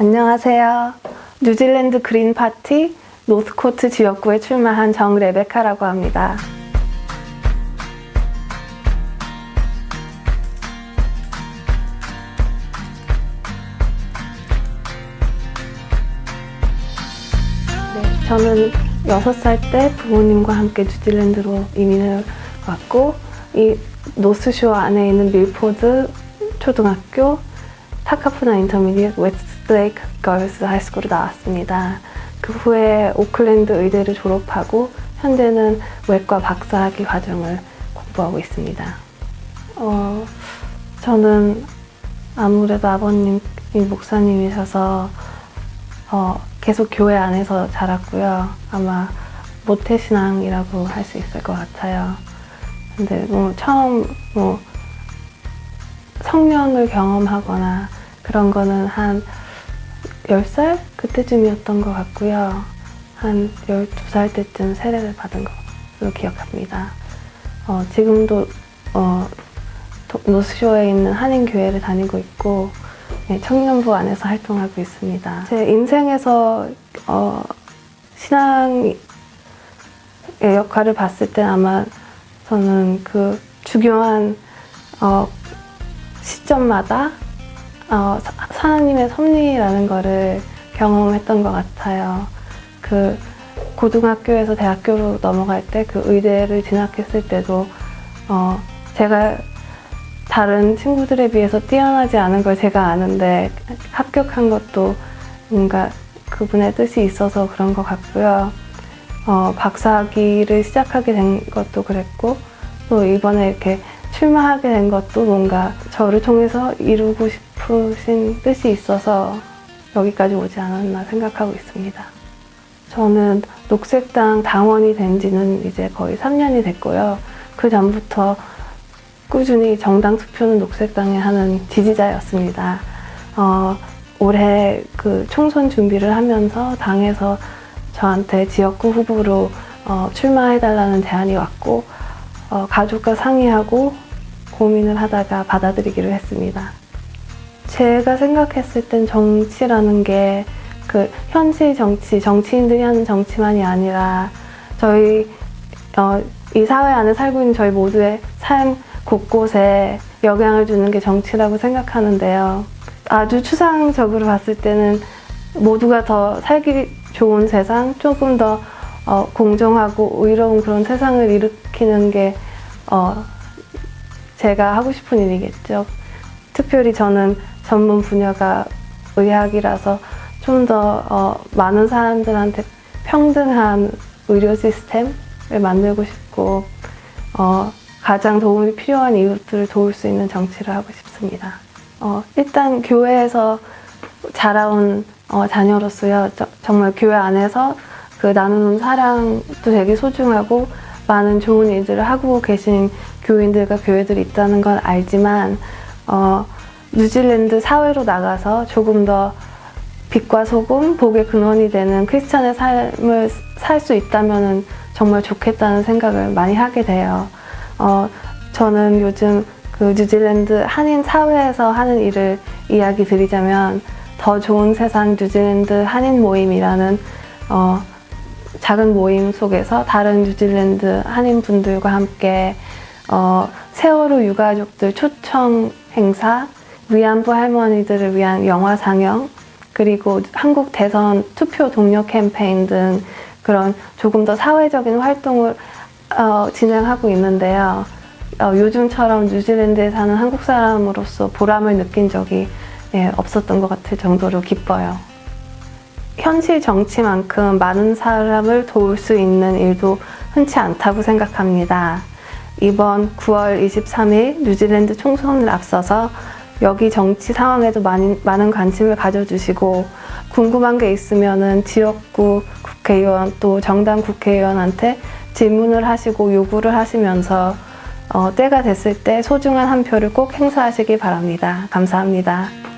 안녕하세요. 뉴질랜드 그린 파티 노스코트 지역구에 출마한 정 레베카라고 합니다. 네, 저는 6살 때 부모님과 함께 뉴질랜드로 이민을 왔고 이 노스쇼어 안에 있는 밀포드 초등학교 타카푸나 인터미디엇 웨스트레이크 걸스 하이스쿨을 나왔습니다. 그 후에 오클랜드 의대를 졸업하고 현재는 외과 박사학위 과정을 공부하고 있습니다. 어, 저는 아무래도 아버님이 목사님이셔서 어, 계속 교회 안에서 자랐고요. 아마 모태신앙이라고 할 수 있을 것 같아요. 근데 뭐 처음 뭐 성령을 경험하거나 그런 거는 한 10살? 그때쯤이었던 것 같고요. 한 12살 때쯤 세례를 받은 것으로 기억합니다. 어, 지금도 어, 도- 노스쇼어에 있는 한인교회를 다니고 있고 네, 청년부 안에서 활동하고 있습니다. 제 인생에서 어, 신앙의 역할을 봤을 때 아마 저는 그 중요한 어, 시점마다 어, 사- 하나님의 섭리라는 거를 경험했던 것 같아요. 그 고등학교에서 대학교로 넘어갈 때 그 의대를 진학했을 때도 어, 제가 다른 친구들에 비해서 뛰어나지 않은 걸 제가 아는데 합격한 것도 뭔가 그분의 뜻이 있어서 그런 것 같고요. 어, 박사학위를 시작하게 된 것도 그랬고 또 이번에 이렇게 출마하게 된 것도 뭔가 저를 통해서 이루고 싶으신 뜻이 있어서 여기까지 오지 않았나 생각하고 있습니다. 저는 녹색당 당원이 된 지는 이제 거의 3년이 됐고요. 그 전부터 꾸준히 정당 투표는 녹색당에 하는 지지자였습니다. 어, 올해 그 총선 준비를 하면서 당에서 저한테 지역구 후보로 어, 출마해달라는 제안이 왔고 어, 가족과 상의하고 고민을 하다가 받아들이기로 했습니다. 제가 생각했을 땐 정치라는 게 그 현실 정치, 정치인들이 하는 정치만이 아니라 저희 어, 이 사회 안에 살고 있는 저희 모두의 삶 곳곳에 영향을 주는 게 정치라고 생각하는데요. 아주 추상적으로 봤을 때는 모두가 더 살기 좋은 세상, 조금 더 어, 공정하고 의로운 그런 세상을 일으키는 게 어, 제가 하고 싶은 일이겠죠. 특별히 저는 전문 분야가 의학이라서 좀더 어, 많은 사람들한테 평등한 의료 시스템을 만들고 싶고 어, 가장 도움이 필요한 이웃들을 도울 수 있는 정치를 하고 싶습니다. 어, 일단 교회에서 자라온 어, 자녀로서요. 저- 정말 교회 안에서 그 나누는 사랑도 되게 소중하고 많은 좋은 일들을 하고 계신 교인들과 교회들이 있다는 건 알지만 어, 뉴질랜드 사회로 나가서 조금 더 빛과 소금, 복의 근원이 되는 크리스찬의 삶을 살 수 있다면 정말 좋겠다는 생각을 많이 하게 돼요. 어, 저는 요즘 그 뉴질랜드 한인 사회에서 하는 일을 이야기 드리자면 더 좋은 세상 뉴질랜드 한인 모임이라는 어, 작은 모임 속에서 다른 뉴질랜드 한인 분들과 함께 어, 세월호 유가족들 초청 행사, 위안부 할머니들을 위한 영화 상영, 그리고 한국 대선 투표 동료 캠페인 등 그런 조금 더 사회적인 활동을 어, 진행하고 있는데요. 어, 요즘처럼 뉴질랜드에 사는 한국 사람으로서 보람을 느낀 적이 예, 없었던 것 같을 정도로 기뻐요. 현실 정치만큼 많은 사람을 도울 수 있는 일도 흔치 않다고 생각합니다. 이번 9월 23일 뉴질랜드 총선을 앞서서 여기 정치 상황에도 많이, 많은 관심을 가져주시고 궁금한 게 있으면은 지역구 국회의원 또 정당 국회의원한테 질문을 하시고 요구를 하시면서 어, 때가 됐을 때 소중한 한 표를 꼭 행사하시기 바랍니다. 감사합니다.